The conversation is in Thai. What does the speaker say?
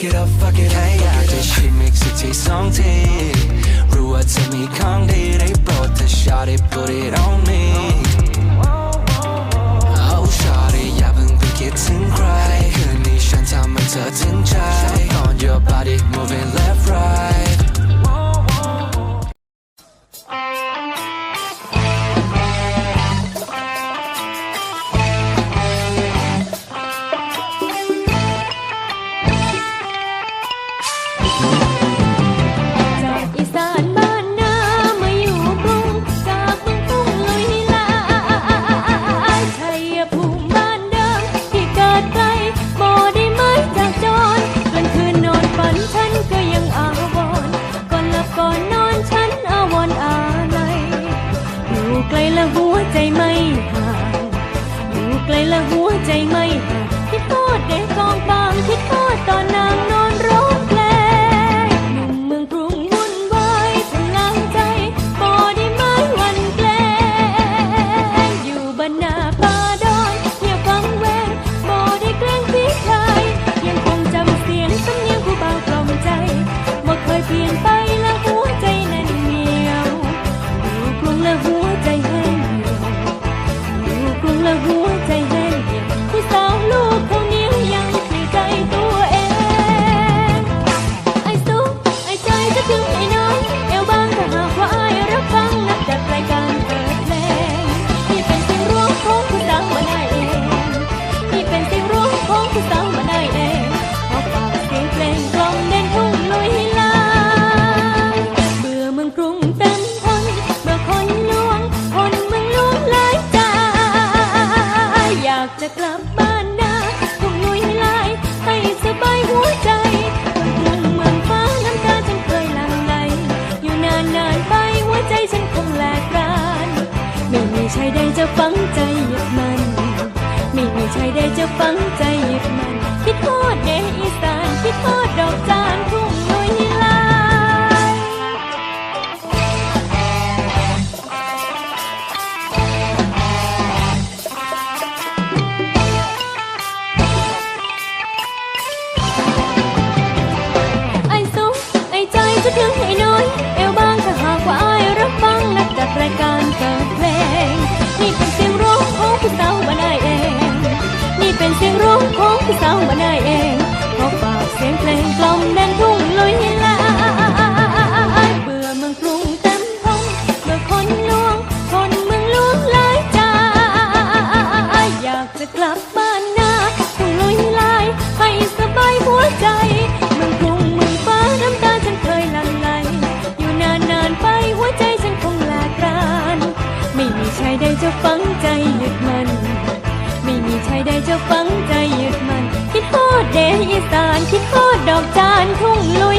fuck it up fuck it แค่อยากจะชิมอีกสักทีสองทีรู้ว่าเธอมีของดีได้โปรดเธอ shot it put it on ลและหัวใจไม่ห่างคิดโทอดเด็กกองบางคิดโทอดตอนนางนอนร้องเพลงหนุ่มเมืองกรุงวุ่นวายพลังใจบ่ได้ไม้วันแกลงอยู่บรรนาป่าดอนเที่ยวฟังแวงบ่ได้เกรงพี่ใครยังคงจำเสียงสำเนียงผู้บ่าวกล่อมใจบ่เคยเปลี่ยนไปและหัวใจแน่นเหนียวอยู่กรุงและหัวใจแห้งเหี่ยวอยู่กรุงและหัว กลับบ้านนาทุ่งลุยลายให้สบายหัวใจคนกรุงเมืองฟ้าน้ำตาฉันเคยหลั่งไหลอยู่นานนานไปหัวใจฉันคงแหลกรานไม่มีชายใดจะฝังใจหยึดมัน ไม่มีชายใดจะฝังใจหยึดมัน คิดทอดเดอีสานคิดทอดดอกจาน อ้ใจจ ยใดจะฝังใจยึดมัน ไม่มีชายใดจะฝังใจยึดมัน คิดทอดเดอีสาน คิดทอดดอกจานทุ่งลุ